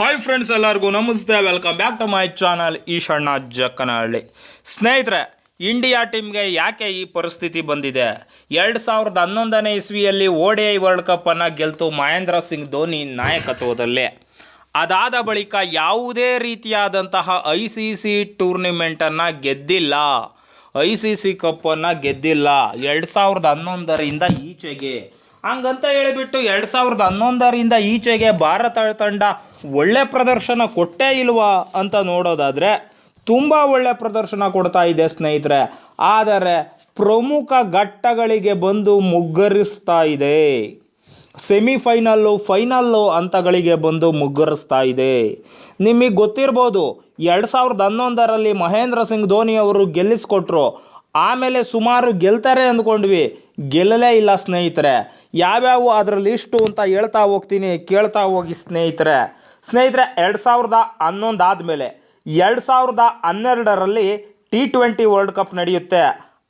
Hi friends ಎಲ್ಲರಿಗೂ ನಮಸ್ತೆ. Welcome back to my channel Eshanna Jakkanahalli. ಸ್ನೇಹಿತರೆ ಇಂಡಿಯಾ ಟೀಮ್ಗೆ ಯಾಕೆ ಈ ಪರಿಸ್ಥಿತಿ ಬಂದಿದೆ? ಎರಡು ಸಾವಿರದ ಹನ್ನೊಂದನೇ ಇಸ್ವಿಯಲ್ಲಿ ಓ ಡಿ ಐ ವರ್ಲ್ಡ್ ಕಪ್ಪನ್ನು ಗೆಲ್ತು ಮಹೇಂದ್ರ ಸಿಂಗ್ ಧೋನಿ ನಾಯಕತ್ವದಲ್ಲಿ. ಅದಾದ ಬಳಿಕ ಯಾವುದೇ ರೀತಿಯಾದಂತಹ ಐ ಸಿ ಸಿ ಟೂರ್ನಿಮೆಂಟನ್ನು ಗೆದ್ದಿಲ್ಲ. ಐ ಸಿ ಸಿ ಕಪ್ಪನ್ನು ಗೆದ್ದಿಲ್ಲ. ಎರಡು ಸಾವಿರದ ಹನ್ನೊಂದರಿಂದ ಈಚೆಗೆ ಹಂಗಂತ ಹೇಳಿಬಿಟ್ಟು ಎರಡು ಸಾವಿರದ ಹನ್ನೊಂದರಿಂದ ಈಚೆಗೆ ಭಾರತ ತಂಡ ಒಳ್ಳೆ ಪ್ರದರ್ಶನ ಕೊಟ್ಟೇ ಇಲ್ವಾ ಅಂತ ನೋಡೋದಾದರೆ ತುಂಬ ಒಳ್ಳೆ ಪ್ರದರ್ಶನ ಕೊಡ್ತಾ ಇದೆ ಸ್ನೇಹಿತರೆ. ಆದರೆ ಪ್ರಮುಖ ಘಟ್ಟಗಳಿಗೆ ಬಂದು ಮುಗ್ಗರಿಸ್ತಾ ಇದೆ. ಸೆಮಿಫೈನಲ್ಲು, ಫೈನಲ್ಲು ಹಂತಗಳಿಗೆ ಬಂದು ಮುಗ್ಗರಿಸ್ತಾ ಇದೆ. ನಿಮಗೆ ಗೊತ್ತಿರ್ಬೋದು, ಎರಡು ಸಾವಿರದ ಹನ್ನೊಂದರಲ್ಲಿ ಮಹೇಂದ್ರ ಸಿಂಗ್ ಧೋನಿ ಅವರು ಗೆಲ್ಲಿಸ್ಕೊಟ್ರು. ಆಮೇಲೆ ಸುಮಾರು ಗೆಲ್ತಾರೆ ಅಂದ್ಕೊಂಡ್ವಿ. ಗೆಲ್ಲಲೇ ಇಲ್ಲ ಸ್ನೇಹಿತರೆ. ಯಾವ್ಯಾವು ಅದರ ಲಿಸ್ಟು ಅಂತ ಹೇಳ್ತಾ ಹೋಗ್ತೀನಿ, ಕೇಳ್ತಾ ಹೋಗಿ ಸ್ನೇಹಿತರೆ. ಸ್ನೇಹಿತರೆ, ಎರಡು ಸಾವಿರದ ಹನ್ನೊಂದು ಆದಮೇಲೆ ಎರಡು ಸಾವಿರದ ಹನ್ನೆರಡರಲ್ಲಿ ಟಿ ಟ್ವೆಂಟಿ ವರ್ಲ್ಡ್ ಕಪ್ ನಡೆಯುತ್ತೆ.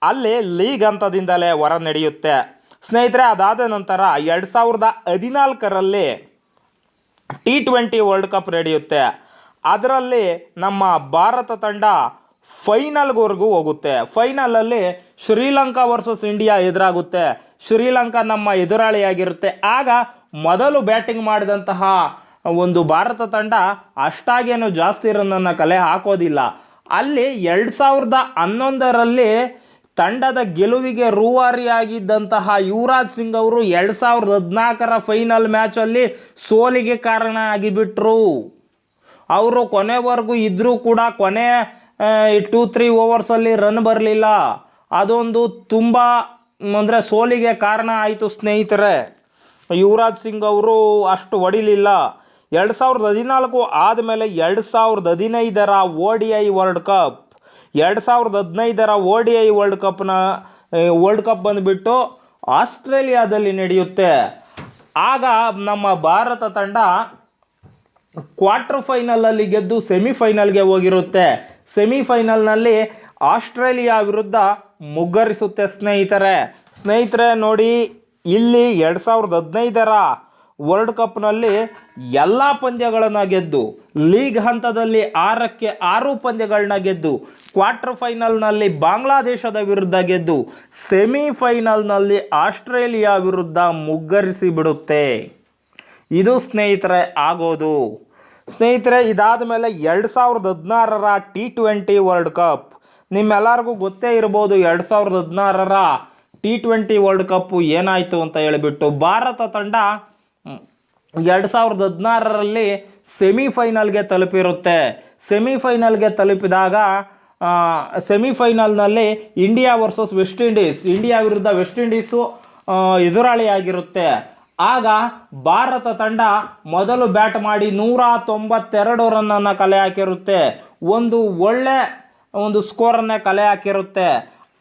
ಅಲ್ಲಿ ಲೀಗ್ ಹಂತದಿಂದಲೇ ಹೊರ ನಡೆಯುತ್ತೆ. ಸ್ನೇಹಿತರೆ, ಅದಾದ ನಂತರ ಎರಡು ಸಾವಿರದ ಹದಿನಾಲ್ಕರಲ್ಲಿ ಟಿ ಟ್ವೆಂಟಿ ವರ್ಲ್ಡ್ ಕಪ್ ನಡೆಯುತ್ತೆ. ಅದರಲ್ಲಿ ನಮ್ಮ ಭಾರತ ತಂಡ ಫೈನಲ್ವರೆಗೂ ಹೋಗುತ್ತೆ. ಫೈನಲಲ್ಲಿ ಶ್ರೀಲಂಕಾ ವರ್ಸಸ್ ಇಂಡಿಯಾ ಎದುರಾಗುತ್ತೆ. ಶ್ರೀಲಂಕಾ ನಮ್ಮ ಎದುರಾಳಿಯಾಗಿರುತ್ತೆ. ಆಗ ಮೊದಲು ಬ್ಯಾಟಿಂಗ್ ಮಾಡಿದಂತಹ ಒಂದು ಭಾರತ ತಂಡ ಅಷ್ಟಾಗೇನು ಜಾಸ್ತಿ ರನ್ನನ್ನು ಕಲೆ ಹಾಕೋದಿಲ್ಲ. ಅಲ್ಲಿ ಎರಡು ಸಾವಿರದ ಹನ್ನೊಂದರಲ್ಲಿ ತಂಡದ ಗೆಲುವಿಗೆ ರೂವಾರಿಯಾಗಿದ್ದಂತಹ ಯುವರಾಜ್ ಸಿಂಗ್ ಅವರು ಎರಡು ಸಾವಿರದ ಹದಿನಾಲ್ಕರ ಫೈನಲ್ ಮ್ಯಾಚಲ್ಲಿ ಸೋಲಿಗೆ ಕಾರಣ ಆಗಿಬಿಟ್ರು. ಅವರು ಕೊನೆವರೆಗೂ ಇದ್ದರೂ ಕೂಡ ಕೊನೆ ಟೂ ತ್ರೀ ಓವರ್ಸಲ್ಲಿ ರನ್ ಬರಲಿಲ್ಲ. ಅದೊಂದು ತುಂಬ ಅಂದರೆ ಸೋಲಿಗೆ ಕಾರಣ ಆಯಿತು ಸ್ನೇಹಿತರೆ. ಯುವರಾಜ್ ಸಿಂಗ್ ಅವರು ಅಷ್ಟು ಹೊಡಿಲಿಲ್ಲ. ಎರಡು ಸಾವಿರದ ಹದಿನಾಲ್ಕು ಆದಮೇಲೆ ಎರಡು ಸಾವಿರದ ಹದಿನೈದರ O D I world cup ಎರಡು ಸಾವಿರದ ಹದಿನೈದರ ಓ ಡಿ ಐ ವರ್ಲ್ಡ್ ಕಪ್ನ ವರ್ಲ್ಡ್ ಕಪ್ ಬಂದುಬಿಟ್ಟು ಆಸ್ಟ್ರೇಲಿಯಾದಲ್ಲಿ ನಡೆಯುತ್ತೆ. ಆಗ ನಮ್ಮ ಭಾರತ ತಂಡ ಕ್ವಾರ್ಟರ್ ಫೈನಲಲ್ಲಿ ಗೆದ್ದು ಸೆಮಿಫೈನಲ್ಗೆ ಹೋಗಿರುತ್ತೆ. ಸೆಮಿಫೈನಲ್ನಲ್ಲಿ ಆಸ್ಟ್ರೇಲಿಯಾ ವಿರುದ್ಧ ಮುಗ್ಗರಿಸುತ್ತೆ ಸ್ನೇಹಿತರೆ. ಸ್ನೇಹಿತರೆ, ನೋಡಿ, ಇಲ್ಲಿ ಎರಡು ಸಾವಿರದ ಹದಿನೈದರ ವರ್ಲ್ಡ್ ಕಪ್ನಲ್ಲಿ ಎಲ್ಲ ಪಂದ್ಯಗಳನ್ನು ಗೆದ್ದು, ಲೀಗ್ ಹಂತದಲ್ಲಿ ಆರಕ್ಕೆ ಆರು ಪಂದ್ಯಗಳನ್ನ ಗೆದ್ದು ಕ್ವಾರ್ಟರ್ ಫೈನಲ್ನಲ್ಲಿ ಬಾಂಗ್ಲಾದೇಶದ ವಿರುದ್ಧ ಗೆದ್ದು ಸೆಮಿಫೈನಲ್ನಲ್ಲಿ ಆಸ್ಟ್ರೇಲಿಯಾ ವಿರುದ್ಧ ಮುಗ್ಗರಿಸಿ ಬಿಡುತ್ತೆ. ಇದು ಸ್ನೇಹಿತರೆ, ಆಗೋದು. ಸ್ನೇಹಿತರೆ ಇದಾದ ಮೇಲೆ ಎರಡು ಸಾವಿರದ ಹದಿನಾರರ ಟಿ ಟ್ವೆಂಟಿ ವರ್ಲ್ಡ್ ಕಪ್ ನಿಮ್ಮೆಲ್ಲರಿಗೂ ಗೊತ್ತೇ ಇರ್ಬೋದು ಎರಡು ಸಾವಿರದ ಹದಿನಾರರ ಟಿ ಟ್ವೆಂಟಿ ವರ್ಲ್ಡ್ ಕಪ್ಪು ಏನಾಯಿತು ಅಂತ ಹೇಳಿಬಿಟ್ಟು ಭಾರತ ತಂಡ ಎರಡು ಸಾವಿರದ ಹದಿನಾರರಲ್ಲಿ ಸೆಮಿಫೈನಲ್ಗೆ ತಲುಪಿರುತ್ತೆ. ಸೆಮಿಫೈನಲ್ಗೆ ತಲುಪಿದಾಗ ಸೆಮಿಫೈನಲ್ನಲ್ಲಿ India versus West Indies India ವಿರುದ್ಧ ವೆಸ್ಟ್ ಇಂಡೀಸು ಎದುರಾಳಿಯಾಗಿರುತ್ತೆ. ಆಗ ಭಾರತ ತಂಡ ಮೊದಲು ಬ್ಯಾಟ್ ಮಾಡಿ ನೂರ ತೊಂಬತ್ತೆರಡು ರನ್ನನ್ನು ಕಲೆ ಹಾಕಿರುತ್ತೆ. ಒಂದು ಒಳ್ಳೆ ಒಂದು ಸ್ಕೋರನ್ನೇ ಕಲೆ ಹಾಕಿರುತ್ತೆ.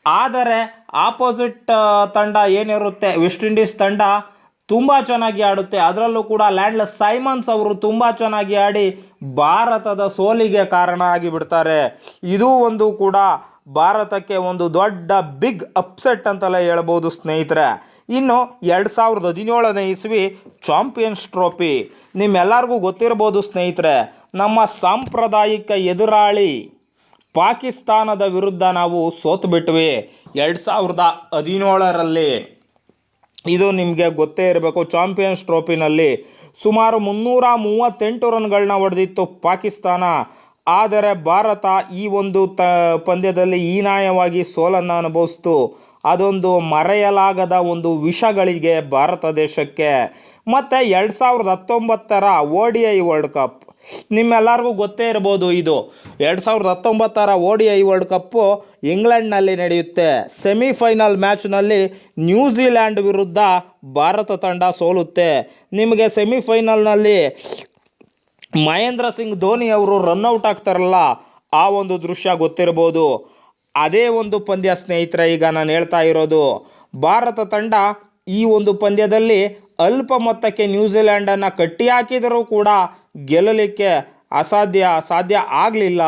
ಆದರೆ ಆಪೋಸಿಟ್ ತಂಡ ಏನಿರುತ್ತೆ? ವೆಸ್ಟ್ ಇಂಡೀಸ್ ತಂಡ ತುಂಬ ಚೆನ್ನಾಗಿ ಆಡುತ್ತೆ. ಅದರಲ್ಲೂ ಕೂಡ ಲ್ಯಾಂಡ್ಲೆಸ್ ಸೈಮನ್ಸ್ ಅವರು ತುಂಬ ಚೆನ್ನಾಗಿ ಆಡಿ ಭಾರತದ ಸೋಲಿಗೆ ಕಾರಣ ಆಗಿಬಿಡ್ತಾರೆ. ಇದು ಒಂದು ಕೂಡ ಭಾರತಕ್ಕೆ ಒಂದು ದೊಡ್ಡ ಬಿಗ್ ಅಪ್ಸೆಟ್ ಅಂತಲೇ ಹೇಳ್ಬೋದು ಸ್ನೇಹಿತರೆ. ಇನ್ನು ಎರಡು ಸಾವಿರದ ಹದಿನೇಳನೇ ಇಸ್ವಿ ಚಾಂಪಿಯನ್ಸ್ ಟ್ರೋಫಿ. ನಿಮ್ಮೆಲ್ಲರಿಗೂ ಗೊತ್ತಿರ್ಬೋದು ಸ್ನೇಹಿತರೆ, ನಮ್ಮ ಸಾಂಪ್ರದಾಯಿಕ ಎದುರಾಳಿ ಪಾಕಿಸ್ತಾನದ ವಿರುದ್ಧ ನಾವು ಸೋತು ಬಿಟ್ವಿ. ಎರಡು ಸಾವಿರದ ಹದಿನೇಳರಲ್ಲಿ. ಇದು ನಿಮಗೆ ಗೊತ್ತೇ ಇರಬೇಕು. ಚಾಂಪಿಯನ್ಸ್ ಟ್ರೋಫಿನಲ್ಲಿ ಸುಮಾರು ಮುನ್ನೂರ ಮೂವತ್ತೆಂಟು ರನ್ಗಳನ್ನ ಹೊಡೆದಿತ್ತು ಪಾಕಿಸ್ತಾನ. ಆದರೆ ಭಾರತ ಈ ಒಂದು ತ, ಪಂದ್ಯದಲ್ಲಿ ಹೀನಾಯವಾಗಿ ಸೋಲನ್ನು ಅನುಭವಿಸ್ತು. ಅದೊಂದು ಮರೆಯಲಾಗದ ಒಂದು ವಿಷಗಳಿಗೆ ಭಾರತ ದೇಶಕ್ಕೆ. ಮತ್ತು ಎರಡು ಸಾವಿರದ ಹತ್ತೊಂಬತ್ತರ O D I world cup ನಿಮ್ಮೆಲ್ಲರಿಗೂ ಗೊತ್ತೇ ಇರ್ಬೋದು ಇದು. ಎರಡು ಸಾವಿರದ ಹತ್ತೊಂಬತ್ತರ O D I world cup ಇಂಗ್ಲೆಂಡ್ನಲ್ಲಿ ನಡೆಯುತ್ತೆ. ಸೆಮಿಫೈನಲ್ ಮ್ಯಾಚ್ನಲ್ಲಿ ನ್ಯೂಜಿಲ್ಯಾಂಡ್ ವಿರುದ್ಧ ಭಾರತ ತಂಡ ಸೋಲುತ್ತೆ. ನಿಮಗೆ ಸೆಮಿಫೈನಲ್ನಲ್ಲಿ ಮಹೇಂದ್ರ ಸಿಂಗ್ ಧೋನಿ ಅವರು ರನ್ಔಟ್ ಆಗ್ತಾರಲ್ಲ, ಆ ಒಂದು ದೃಶ್ಯ ಗೊತ್ತಿರ್ಬೋದು. ಅದೇ ಒಂದು ಪಂದ್ಯ ಸ್ನೇಹಿತರೆ, ಈಗ ನಾನು ಹೇಳ್ತಾ ಇರೋದು, ಭಾರತ ತಂಡ ಈ ಒಂದು ಪಂದ್ಯದಲ್ಲಿ ಅಲ್ಪ ಮೊತ್ತಕ್ಕೆ ನ್ಯೂಜಿಲ್ಯಾಂಡನ್ನು ಕಟ್ಟಿ ಹಾಕಿದರೂ ಕೂಡ ಗೆಲ್ಲಲಿಕ್ಕೆ ಅಸಾಧ್ಯ, ಸಾಧ್ಯ ಆಗಲಿಲ್ಲ.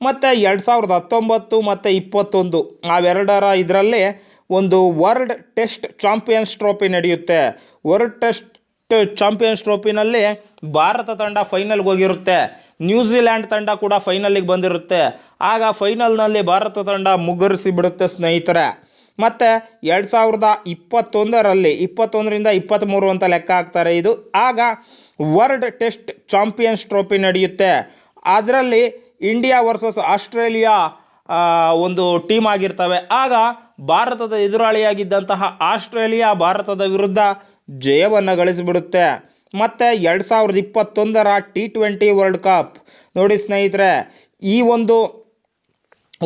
ಮತ್ತು ಎರಡು ಸಾವಿರದ ಹತ್ತೊಂಬತ್ತು ಮತ್ತು ಇಪ್ಪತ್ತೊಂದು ಅವೆರಡರ ಇದರಲ್ಲಿ ಒಂದು ವರ್ಲ್ಡ್ ಟೆಸ್ಟ್ ಚಾಂಪಿಯನ್ಸ್ ಟ್ರೋಫಿ ನಡೆಯುತ್ತೆ. ವರ್ಲ್ಡ್ ಟೆಸ್ಟ್ ಟೆಸ್ಟ್ ಚಾಂಪಿಯನ್ಸ್ ಟ್ರೋಫಿನಲ್ಲಿ ಭಾರತ ತಂಡ ಫೈನಲ್ಗೆ ಹೋಗಿರುತ್ತೆ. ನ್ಯೂಜಿಲ್ಯಾಂಡ್ ತಂಡ ಕೂಡ ಫೈನಲಿಗೆ ಬಂದಿರುತ್ತೆ. ಆಗ ಫೈನಲ್ನಲ್ಲಿ ಭಾರತ ತಂಡ ಮುಗ್ಗರಿಸಿ ಬಿಡುತ್ತೆ ಸ್ನೇಹಿತರೆ. ಮತ್ತು ಎರಡು ಸಾವಿರದ ಇಪ್ಪತ್ತೊಂದರಲ್ಲಿ ಇಪ್ಪತ್ತೊಂದರಿಂದ ಇಪ್ಪತ್ತ್ಮೂರು ಅಂತ ಲೆಕ್ಕ ಹಾಕ್ತಾರೆ ಇದು. ಆಗ ವರ್ಲ್ಡ್ ಟೆಸ್ಟ್ ಚಾಂಪಿಯನ್ಸ್ ಟ್ರೋಫಿ ನಡೆಯುತ್ತೆ. ಅದರಲ್ಲಿ ಇಂಡಿಯಾ ವರ್ಸಸ್ ಆಸ್ಟ್ರೇಲಿಯಾ ಒಂದು ಟೀಮ್ ಆಗಿರ್ತವೆ. ಆಗ ಭಾರತದ ಎದುರಾಳಿಯಾಗಿದ್ದಂತಹ ಆಸ್ಟ್ರೇಲಿಯಾ ಭಾರತದ ವಿರುದ್ಧ ಜಯವನ್ನು ಗಳಿಸಿಬಿಡುತ್ತೆ. ಮತ್ತು ಎರಡು ಸಾವಿರದ ಇಪ್ಪತ್ತೊಂದರ ಟಿ ಟ್ವೆಂಟಿ ವರ್ಲ್ಡ್ ಕಪ್ ನೋಡಿ ಸ್ನೇಹಿತರೆ, ಈ ಒಂದು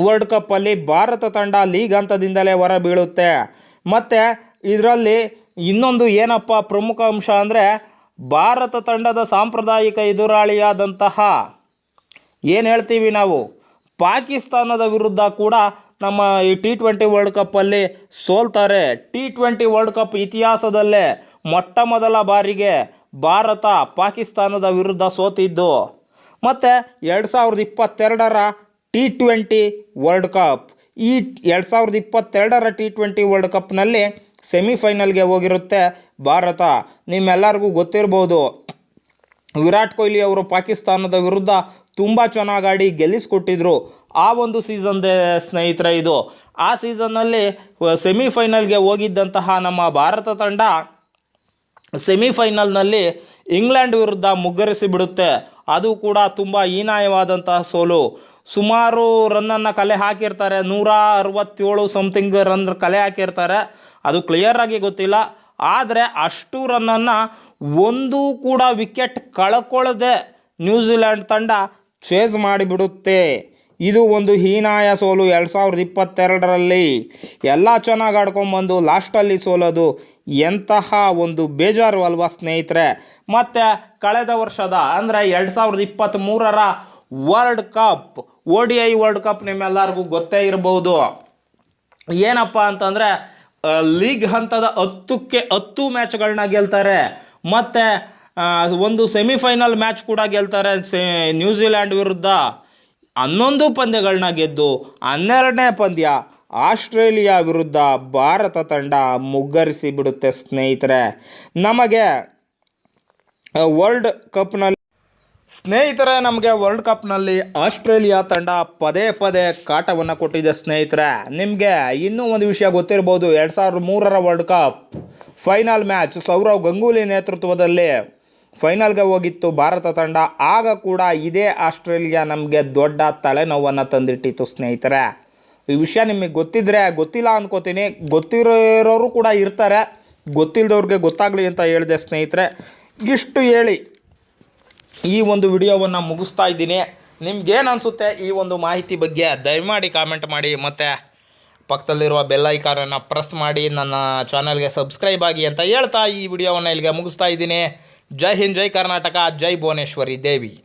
ವರ್ಲ್ಡ್ ಕಪ್ಪಲ್ಲಿ ಭಾರತ ತಂಡ ಲೀಗ್ ಹಂತದಿಂದಲೇ ಹೊರ ಬೀಳುತ್ತೆ ಮತ್ತು ಇದರಲ್ಲಿ ಇನ್ನೊಂದು ಏನಪ್ಪ ಪ್ರಮುಖ ಅಂಶ ಅಂದರೆ ಭಾರತ ತಂಡದ ಸಾಂಪ್ರದಾಯಿಕ ಎದುರಾಳಿಯಾದಂತಹ, ಏನು ಹೇಳ್ತೀವಿ ನಾವು, ಪಾಕಿಸ್ತಾನದ ವಿರುದ್ಧ ಕೂಡ ನಮ್ಮ ಈ ಟಿ ಟ್ವೆಂಟಿ ವರ್ಲ್ಡ್ ಕಪ್ಪಲ್ಲಿ ಸೋಲ್ತಾರೆ. ಟಿ ಟ್ವೆಂಟಿ ವರ್ಲ್ಡ್ ಕಪ್ ಇತಿಹಾಸದಲ್ಲೇ ಮೊಟ್ಟ ಮೊದಲ ಬಾರಿಗೆ ಭಾರತ ಪಾಕಿಸ್ತಾನದ ವಿರುದ್ಧ ಸೋತಿದ್ದು. ಮತ್ತು ಎರಡು ಸಾವಿರದ ಇಪ್ಪತ್ತೆರಡರ ಟಿ ಟ್ವೆಂಟಿ ವರ್ಲ್ಡ್ ಕಪ್. ಈ ಎರಡು ಸಾವಿರದ ಇಪ್ಪತ್ತೆರಡರ ಟಿ ಟ್ವೆಂಟಿ ವರ್ಲ್ಡ್ ಕಪ್ನಲ್ಲಿ ಸೆಮಿಫೈನಲ್ಗೆ ಹೋಗಿರುತ್ತೆ ಭಾರತ. ನಿಮ್ಮೆಲ್ಲರಿಗೂ ಗೊತ್ತಿರ್ಬೋದು, ವಿರಾಟ್ ಕೊಹ್ಲಿ ಅವರು ಪಾಕಿಸ್ತಾನದ ವಿರುದ್ಧ ತುಂಬ ಚೆನ್ನಾಗಿ ಆಡಿ ಗೆಲ್ಲಿಸ್ಕೊಟ್ಟಿದ್ರು. ಆ ಒಂದು ಸೀಸನ್ದೇ ಸ್ನೇಹಿತರೆ ಇದು. ಆ ಸೀಸನ್ನಲ್ಲಿ ಸೆಮಿಫೈನಲ್ಗೆ ಹೋಗಿದ್ದಂತಹ ನಮ್ಮ ಭಾರತ ತಂಡ ಸೆಮಿಫೈನಲ್ನಲ್ಲಿ ಇಂಗ್ಲೆಂಡ್ ವಿರುದ್ಧ ಮುಗ್ಗರಿಸಿ ಬಿಡುತ್ತೆ. ಅದು ಕೂಡ ತುಂಬ ಹೀನಾಯವಾದಂತಹ ಸೋಲು. ಸುಮಾರು ರನ್ನನ್ನು ಕಲೆ ಹಾಕಿರ್ತಾರೆ. ನೂರ ಅರವತ್ತೇಳು ಸಮಥಿಂಗ್ ರನ್ ಕಲೆ ಹಾಕಿರ್ತಾರೆ. ಅದು ಕ್ಲಿಯರಾಗಿ ಗೊತ್ತಿಲ್ಲ. ಆದರೆ ಅಷ್ಟು ರನ್ನನ್ನು ಒಂದು ಕೂಡ ವಿಕೆಟ್ ಕಳ್ಕೊಳ್ಳದೆ ನ್ಯೂಜಿಲ್ಯಾಂಡ್ ತಂಡ ಚೇಸ್ ಮಾಡಿಬಿಡುತ್ತೆ. ಇದು ಒಂದು ಹೀನಾಯ ಸೋಲು ಎರಡು ಸಾವಿರದ ಇಪ್ಪತ್ತೆರಡರಲ್ಲಿ. ಎಲ್ಲ ಚೆನ್ನಾಗಿ ಆಡ್ಕೊಂಬಂದು ಲಾಸ್ಟಲ್ಲಿ ಸೋಲೋದು ಎಂತಹ ಒಂದು ಬೇಜಾರು ಅಲ್ವಾ ಸ್ನೇಹಿತರೆ. ಮತ್ತು ಕಳೆದ ವರ್ಷದ ಅಂದರೆ ಎರಡು ಸಾವಿರದ ಇಪ್ಪತ್ತ್ಮೂರರ world cup O D I world cup ನಿಮ್ಮೆಲ್ಲರಿಗೂ ಗೊತ್ತೇ ಇರಬಹುದು ಏನಪ್ಪ ಅಂತಂದರೆ ಲೀಗ್ ಹಂತದ ಹತ್ತಕ್ಕೆ ಹತ್ತು ಮ್ಯಾಚ್ಗಳನ್ನ ಗೆಲ್ತಾರೆ. ಮತ್ತು ಒಂದು ಸೆಮಿಫೈನಲ್ ಮ್ಯಾಚ್ ಕೂಡ ಗೆಲ್ತಾರೆ ಸೆ, ನ್ಯೂಜಿಲ್ಯಾಂಡ್ ವಿರುದ್ಧ. ಹನ್ನೊಂದು ಪಂದ್ಯಗಳನ್ನ ಗೆದ್ದು ಹನ್ನೆರಡನೇ ಪಂದ್ಯ ಆಸ್ಟ್ರೇಲಿಯಾ ವಿರುದ್ಧ ಭಾರತ ತಂಡ ಮುಗ್ಗರಿಸಿ ಬಿಡುತ್ತೆ ಸ್ನೇಹಿತರೆ. ನಮಗೆ ವರ್ಲ್ಡ್ ಕಪ್ನಲ್ಲಿ ಸ್ನೇಹಿತರೆ, ನಮಗೆ ವರ್ಲ್ಡ್ ಕಪ್ನಲ್ಲಿ ಆಸ್ಟ್ರೇಲಿಯಾ ತಂಡ ಪದೇ ಪದೇ ಕಾಟವನ್ನು ಕೊಟ್ಟಿದೆ ಸ್ನೇಹಿತರೆ. ನಿಮಗೆ ಇನ್ನೂ ಒಂದು ವಿಷಯ ಗೊತ್ತಿರ್ಬೋದು, ಎರಡು ಸಾವಿರದ ಮೂರರ world cup final match Sourav Ganguly ನೇತೃತ್ವದಲ್ಲಿ ಫೈನಲ್ಗೆ ಹೋಗಿತ್ತು ಭಾರತ ತಂಡ. ಆಗ ಕೂಡ ಇದೇ ಆಸ್ಟ್ರೇಲಿಯಾ ನಮಗೆ ದೊಡ್ಡ ತಲೆನೋವನ್ನು ತಂದಿಟ್ಟಿತ್ತು ಸ್ನೇಹಿತರೆ. ಈ ವಿಷಯ ನಿಮಗೆ ಗೊತ್ತಿದ್ರೆ ಗೊತ್ತಿಲ್ಲ ಅಂದ್ಕೋತೀನಿ ಗೊತ್ತಿರೋರು ಕೂಡ ಇರ್ತಾರೆ. ಗೊತ್ತಿಲ್ಲದವ್ರಿಗೆ ಗೊತ್ತಾಗಲಿ ಅಂತ ಹೇಳಿದೆ ಸ್ನೇಹಿತರೆ. ಇಷ್ಟು ಹೇಳಿ ಈ ಒಂದು ವಿಡಿಯೋವನ್ನು ಮುಗಿಸ್ತಾ ಇದ್ದೀನಿ. ನಿಮ್ಗೇನು ಅನಿಸುತ್ತೆ ಈ ಒಂದು ಮಾಹಿತಿ ಬಗ್ಗೆ ದಯಮಾಡಿ ಕಾಮೆಂಟ್ ಮಾಡಿ. ಮತ್ತು ಪಕ್ಕದಲ್ಲಿರುವ ಬೆಲ್ ಐಕಾನನ್ನು ಪ್ರೆಸ್ ಮಾಡಿ. ನನ್ನ ಚಾನಲ್ಗೆ ಸಬ್ಸ್ಕ್ರೈಬ್ ಆಗಿ ಅಂತ ಹೇಳ್ತಾ ಈ ವಿಡಿಯೋವನ್ನು ಇಲ್ಲಿಗೆ ಮುಗಿಸ್ತಾ ಇದ್ದೀನಿ. जय हिंद जय कर्नाटका जय भुवनेश्वरी देवी।